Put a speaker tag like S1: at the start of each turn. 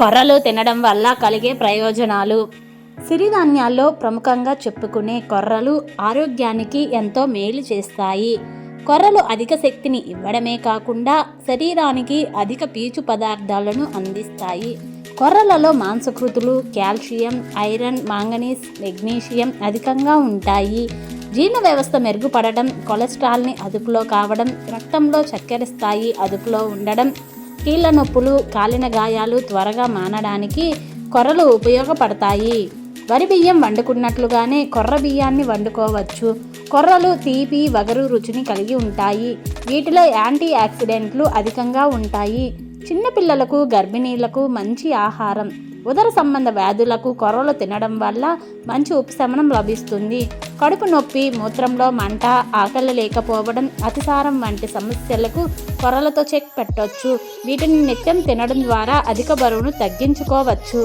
S1: కొర్రలు తినడం వల్ల కలిగే ప్రయోజనాలు. సిరిధాన్యాల్లో ప్రముఖంగా చెప్పుకునే కొర్రలు ఆరోగ్యానికి ఎంతో మేలు చేస్తాయి. కొర్రలు అధిక శక్తిని ఇవ్వడమే కాకుండా శరీరానికి అధిక పీచు పదార్థాలను అందిస్తాయి. కొర్రలలో మాంసకృతులు కాల్షియం ఐరన్ మాంగనీస్ మెగ్నీషియం అధికంగా ఉంటాయి. జీర్ణ వ్యవస్థ మెరుగుపడడం కొలెస్ట్రాల్ని అదుపులో కావడం రక్తంలో చక్కెర స్థాయి అదుపులో ఉండడం కీళ్ళ నొప్పులు కాలిన గాయాలు త్వరగా మానడానికి కొర్రలు ఉపయోగపడతాయి. వరి బియ్యం వండుకున్నట్లుగానే కొర్ర బియ్యాన్ని వండుకోవచ్చు. కొర్రలు తీపి వగరు రుచిని కలిగి ఉంటాయి. వీటిలో యాంటీ ఆక్సిడెంట్లు అధికంగా ఉంటాయి. చిన్నపిల్లలకు గర్భిణీలకు మంచి ఆహారం. ఉదర సంబంధ వ్యాధులకు కొర్రలు తినడం వల్ల మంచి ఉపశమనం లభిస్తుంది. కడుపు నొప్పి మూత్రంలో మంట ఆకలి లేకపోవడం అతిసారం వంటి సమస్యలకు కొరలతో చెక్ పెట్టొచ్చు. వీటిని నిత్యం తినడం ద్వారా అధిక బరువును తగ్గించుకోవచ్చు.